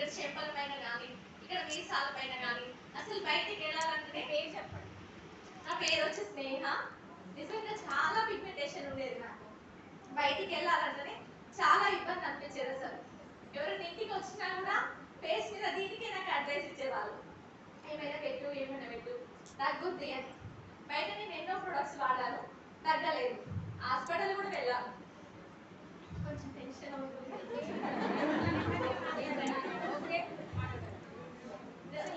ఇక్కడ చెంపల పైన కానీ ఇక్కడ మీసాల పైన కానీ అసలు బయటికి వెళ్ళాలంటే పేరు చెప్పండి? నా పేరు వచ్చి స్నేహ. నిజంగా చాలా పిగ్మెంటేషన్ ఉండేది నాకు. బయటికి వెళ్ళాలంటేనే చాలా ఇబ్బంది అనిపించేది అసలు. ఎవరైనా ఇంటికి వచ్చినా కూడా ఫేస్ మీద దీనికే నాకు అడ్వైస్ ఇచ్చేవాళ్ళు. ఏమైనా పెట్టు ఏమైనా పెట్టు తగ్గుద్ది అని. బయట నేను ఎన్నో ప్రొడక్ట్స్ వాడాను. తగ్గలేదు. హాస్పిటల్ కూడా వెళ్ళాను కొంచెం టెన్షన్ అవుతుంది ఓకే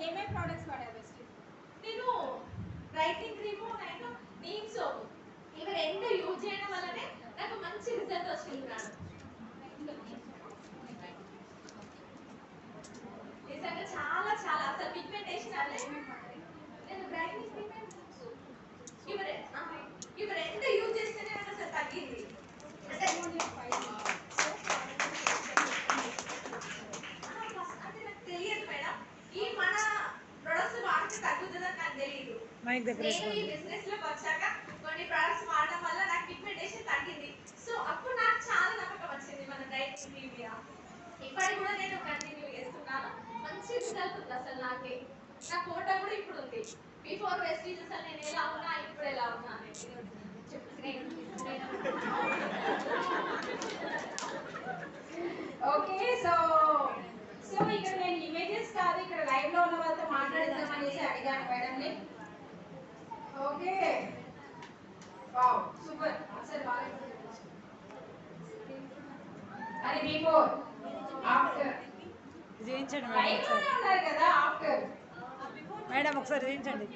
ఏమేమి ప్రోడక్ట్స్ వాడారు బెస్ట్ నేను రైటింగ్ క్రీము నేను నీమ్ సోప్ ఇవి రెండు యూజ్ చేయడం వల్లనే నాకు మంచి రిజల్ట్ వచ్చింది నాకు నిజంగా చాలా చాలా అసలు పిగ్మెంటేషన్ అంటే నేను బ్రైట్నింగ్ క్రీమ్ ఇవి రె- ఆ, ఇవి రెండు యూజ్ చేస్తేనే నాకు అసలు తగ్గింది అంటే ఆ, ఫస్ట్ అంటే నాకు తెలియదు మేడం ఈ మన ప్రొడక్ట్స్ వాడితే తగ్గుతుందని నాకు తెలియదు మైక్ దగ్గర నేను ఈ బిజినెస్లోకి వచ్చాక కొన్ని ప్రొడక్ట్స్ వాడడం వల్ల నాకు పిగ్మెంటేషన్ తగ్గింది. సో అప్పుడు నాకు చాలా నమ్మకం వచ్చింది మన డైట్ ఇప్పటికి కూడా నేను జరుగుతుంది అసలు నాకే నా కోట కూడా ఇప్పుడు ఉంది బిఫోర్ వెస్టీజ్ అసలు నేను ఎలా ఉన్నా ఇప్పుడు ఎలా ఉన్నా ఓకే సో సో ఇక్కడ నేను ఇమేజెస్ కాదు ఇక్కడ లైవ్లో ఉన్న వాళ్ళతో మాట్లాడిద్దాం అనేసి అడిగాను మేడంని. ఓకే. Wow super. అసలు బాగా అది బిఫోర్ ఆఫ్టర్ చేయించండి మేడం. కదా ఆఫ్టర్ మేడం ఒకసారి. చేయించండి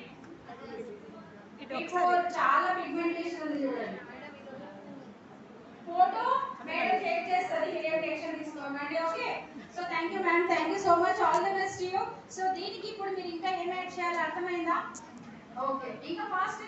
చాలా పిగ్మెంటేషన్ ఉంది చూడండి. ఫోటో మేడం షేర్ చేస్తుంది tension okay so thank you ma'am thank you so much all the best you so దీనికి ఇప్పుడు మీరు ఇంకా ఏం యాడ్ చేయాలి అర్థమైందా? ఓకే ఇంకా ఫాస్ట్